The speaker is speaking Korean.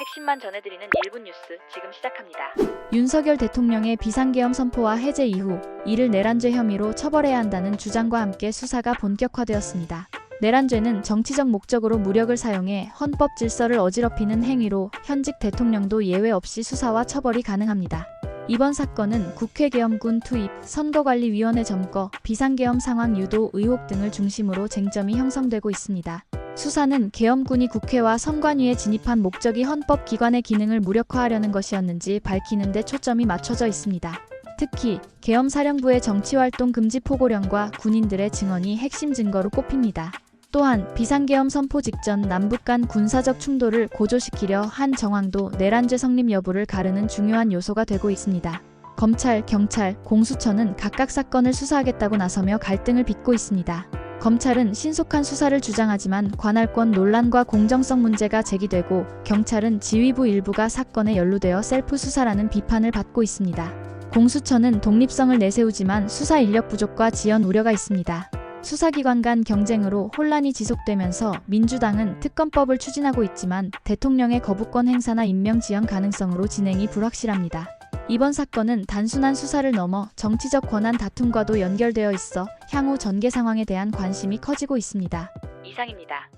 핵심만 전해드리는 1분 뉴스 지금 시작합니다. 윤석열 대통령의 비상계엄 선포와 해제 이후 이를 내란죄 혐의로 처벌해야 한다는 주장과 함께 수사가 본격화되었습니다. 내란죄는 정치적 목적으로 무력을 사용해 헌법 질서를 어지럽히는 행위로 현직 대통령도 예외 없이 수사와 처벌이 가능합니다. 이번 사건은 국회 계엄군 투입, 선거관리위원회 점거, 비상계엄 상황 유도 의혹 등을 중심으로 쟁점이 형성되고 있습니다. 수사는 계엄군이 국회와 선관위에 진입한 목적이 헌법 기관의 기능을 무력화하려는 것이었는지 밝히는 데 초점이 맞춰져 있습니다. 특히 계엄사령부의 정치활동 금지 포고령과 군인들의 증언이 핵심 증거로 꼽힙니다. 또한 비상계엄 선포 직전 남북 간 군사적 충돌을 고조시키려 한 정황도 내란죄 성립 여부를 가르는 중요한 요소가 되고 있습니다. 검찰, 경찰, 공수처는 각각 사건을 수사하겠다고 나서며 갈등을 빚고 있습니다. 검찰은 신속한 수사를 주장하지만 관할권 논란과 공정성 문제가 제기되고 경찰은 지휘부 일부가 사건에 연루되어 셀프 수사라는 비판을 받고 있습니다. 공수처는 독립성을 내세우지만 수사 인력 부족과 지연 우려가 있습니다. 수사기관 간 경쟁으로 혼란이 지속되면서 민주당은 특검법을 추진하고 있지만 대통령의 거부권 행사나 임명 지연 가능성으로 진행이 불확실합니다. 이번 사건은 단순한 수사를 넘어 정치적 권한 다툼과도 연결되어 있어 향후 전개 상황에 대한 관심이 커지고 있습니다. 이상입니다.